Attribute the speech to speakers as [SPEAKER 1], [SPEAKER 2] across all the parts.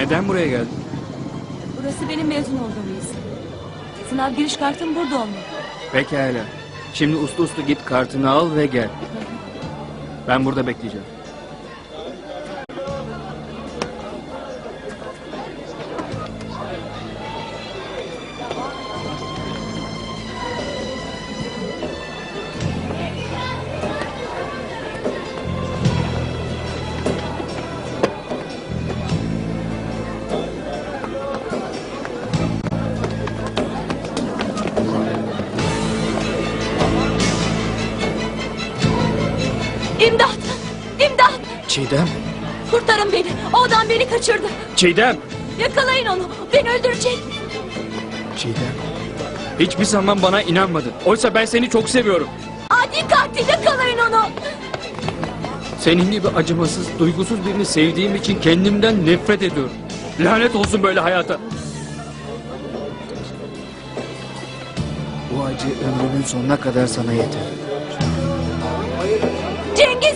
[SPEAKER 1] Neden buraya geldin?
[SPEAKER 2] Burası benim mezun olduğum lise. Sınav giriş kartım burada olmalı.
[SPEAKER 1] Pekala. Şimdi uslu uslu git kartını al ve gel. Ben burada bekleyeceğim.
[SPEAKER 2] İmdat! İmdat!
[SPEAKER 1] Çiğdem.
[SPEAKER 2] Kurtarın beni. O adam beni kaçırdı.
[SPEAKER 1] Çiğdem.
[SPEAKER 2] Yakalayın onu. Beni öldürecek.
[SPEAKER 1] Çiğdem. Hiçbir zaman bana inanmadın. Oysa ben seni çok seviyorum.
[SPEAKER 2] Adi katil yakalayın onu.
[SPEAKER 1] Senin gibi acımasız, duygusuz birini sevdiğim için kendimden nefret ediyorum. Lanet olsun böyle hayata. Bu acı ömrümün sonuna kadar sana yeter.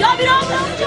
[SPEAKER 2] Ya bir ambulans.